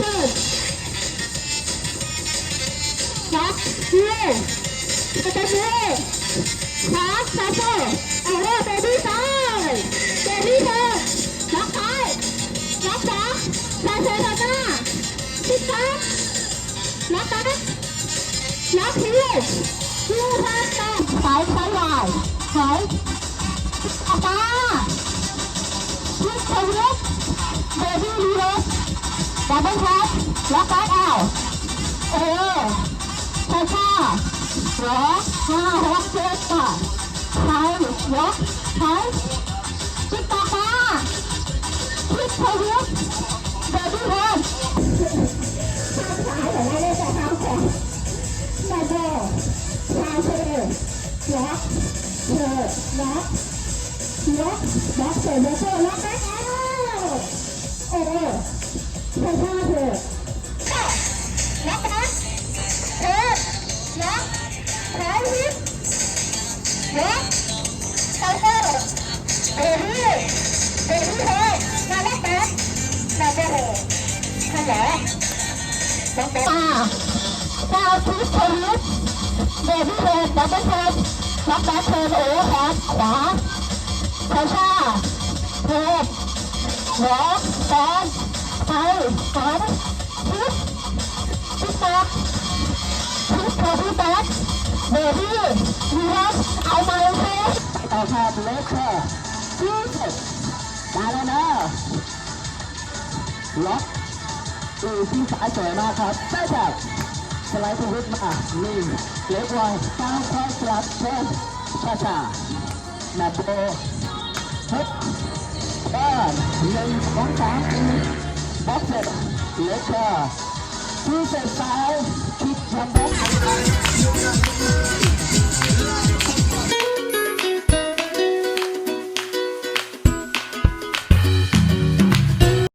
turn ล็อกยืนกระตุ้นมือขวาซ้ายโซ่เอาเร็วเบบี้ซ้ายเบบี้เธอล็อกซ้ายล็อกขวาซ้าเธอเดินหน้าชิดซ้ายล็อกซ้ายล็อกฮิวฮิวทางตรงซ้ายซ้ายวายซ้าย เบิลแท็บล็อกซ้ายเอาเออช้าช้าๆร้อห้าหกเจ็ดแปดใช้ยกใช้จิตตาตาคิดทวิตเบบี้เวนข้างซ้ายของเราเลยจะข้างขวาแม่โบชาเธอล็อกเธอล็อกล็อกล็อกเธอล็อกเธอล็อกได้แล้วเออ ช้าช้าเธอล็อกนะเออล็อกขอวิทล็อกเคาน์เตอร์เบบี้เบบี้เฮมาแล้วนะมาเจอฮัลโหลน้องเบอ่าดาวทิสเทลิสเบบี้เฮดับเบิลเฮดล็อกแบ็คเทิร์นโอเวอร์แฮดขวาช้าช้าเทปล็อกแฟน ไปฝันทิศทิศตาพิสโทพี่แบ๊กเบบี้วีนัสเอามาเลยเฟต่อครับเลเชอร์ยูสิบได้แล้วนะล็อกดูที่สายสวยมากครับได้จากสไลด์ทวิตมาลิงเล็กวาวเข้าสลับเช่นชาชาแมปโบฮ้ยเบิร์นหนึ่งสองสามสี่ Buffett later. 2005, keep your